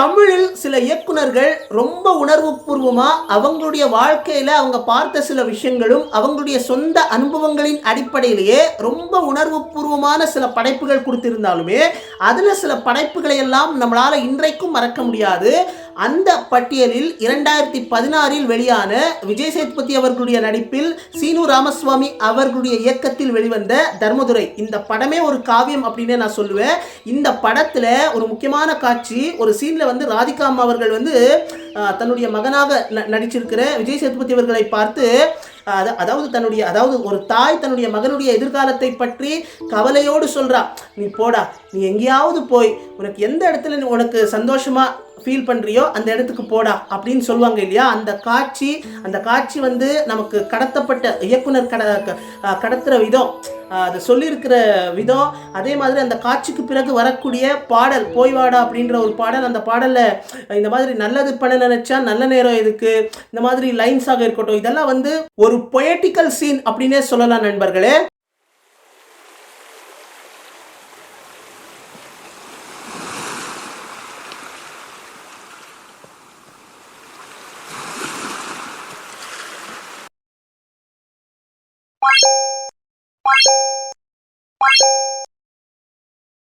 தமிழில் சில இயக்குனர்கள் ரொம்ப உணர்வுபூர்வமாக அவங்களுடைய வாழ்க்கையில் அவங்க பார்த்த சில விஷயங்களும் அவங்களுடைய சொந்த அனுபவங்களின் அடிப்படையிலேயே ரொம்ப உணர்வுபூர்வமான சில படைப்புகள் கொடுத்திருந்தாலுமே அதில் சில படைப்புகளை எல்லாம் நம்மளால் இன்றைக்கும் மறக்க முடியாது. அந்த பட்டியலில் இரண்டாயிரத்தி பதினாறில் வெளியான விஜய் சேதுபதி அவர்களுடைய நடிப்பில் சீனு ராமசுவாமி அவர்களுடைய இயக்கத்தில் வெளிவந்த தர்மதுரை. இந்த படமே ஒரு காவியம் அப்படின்னு நான் சொல்லுவேன். இந்த படத்தில் ஒரு முக்கியமான காட்சி ஒரு சீனில் வந்து ராதிகா அம்மா அவர்கள் வந்து தன்னுடைய மகனாக ந- நடிச்சிருக்கிற விஜய் சேதுபதி அவர்களை பார்த்து அதை அதாவது தன்னுடைய அதாவது ஒரு தாய் தன்னுடைய மகனுடைய எதிர்காலத்தை பற்றி கவலையோடு சொல்கிறா நீ போடா நீ எங்கேயாவது போய் உனக்கு எந்த இடத்துல நீ உனக்கு சந்தோஷமா ஃபீல் பண்ணுறியோ அந்த இடத்துக்கு போடா அப்படின்னு சொல்லுவாங்க இல்லையா? அந்த காட்சி அந்த காட்சி வந்து நமக்கு கடத்தப்பட்ட இயக்குனர் கட க- விதம். அதை சொல்லியிருக்கிற விதம். அதே மாதிரி அந்த காட்சிக்கு பிறகு வரக்கூடிய பாடல் போய் வாடா அப்படின்ற ஒரு பாடல் அந்த பாடலில் இந்த மாதிரி நல்லது பண்ண நினைச்சா நல்ல நேரம் எதுக்கு? இந்த மாதிரி லைன்ஸாக இருக்கட்டும். இதெல்லாம் வந்து ஒரு பொயட்டிக்கல் சீன் அப்படின்னே சொல்லலாம் நண்பர்களே. you